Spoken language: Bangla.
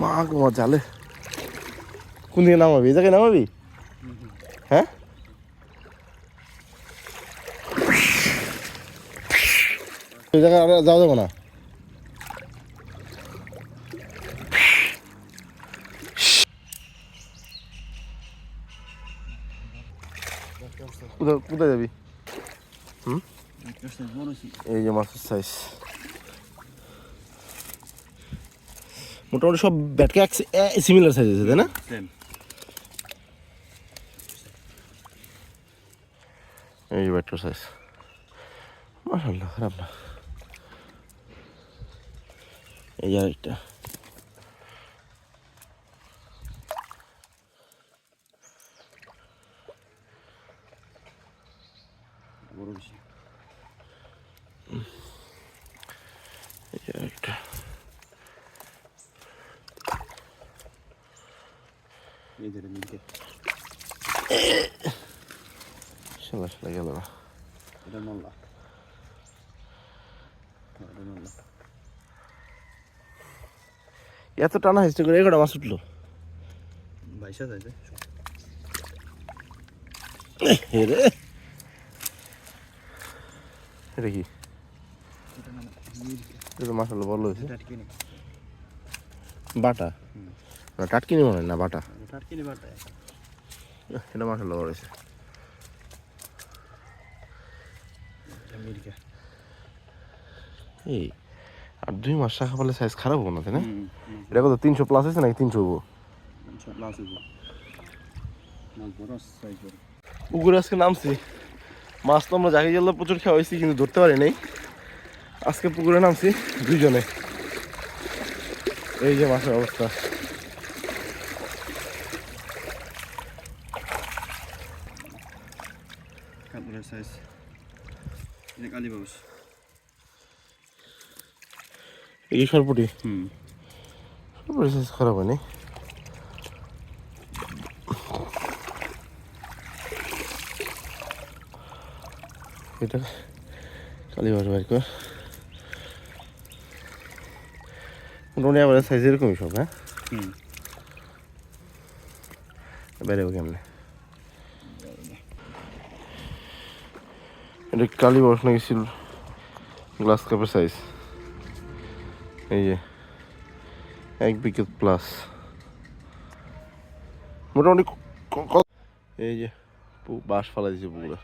মা গো মা জালে। কোন দিকে নামাবি? এই জায়গায় নামাবি? হ্যাঁ? এই জায়গায় আর না? কোথায় কোথায় যাবি এই যে মাছের সাইজ মোটামুটি সব ব্যাটকে এক সিমিলার সাইজ আছে তাই না? এই ব্যাটটার সাইজ মাসাল্লাহ খারাপ না। এই আরেকটা এই যে আরেকটা শালা শালা গেল না। এত টানা হিস্ট্রি করে এগারোটা মাছ উঠল। বাইশা হে রে। এটা কি? এটা বড় হয়েছে। টাটকিনি বাটা? না টাটকিনি মনে হয় না বাটা। এটা মাসাল্লাহ বড় হয়েছে। এই আর দুই মাস শাখা পালে সাইজ খারাপ হব না তাই না? এটা কত তিনশো প্লাস আছে নাকি তিনশো হব? পুকুরে আজকে নামছি। মাছ তো আমরা জাগে গেলে প্রচুর খাওয়া হয়েছি কিন্তু ধরতে পারি নাই। আজকে পুকুরে নামছি দুইজনে। এই যে মাছের অবস্থা। কাপড়ের সাইজ এটা কালী বাবুস এই সরপুটি? হুম। সরপুটি সাইজ খারাপ হয়নি। এটা কালীবাস বাইর কর। মোটামুটি আবার সাইজ এরকমই সব হ্যাঁ? হুম। বেরোবে কেমনে? এটা কালি বস নাকি ছিল? গ্লাস কাপের সাইজ এই যে, এক বিকেট প্লাস মোটামুটি এই যে বাঁশ ফালাই দিয়েছে পুকুরে।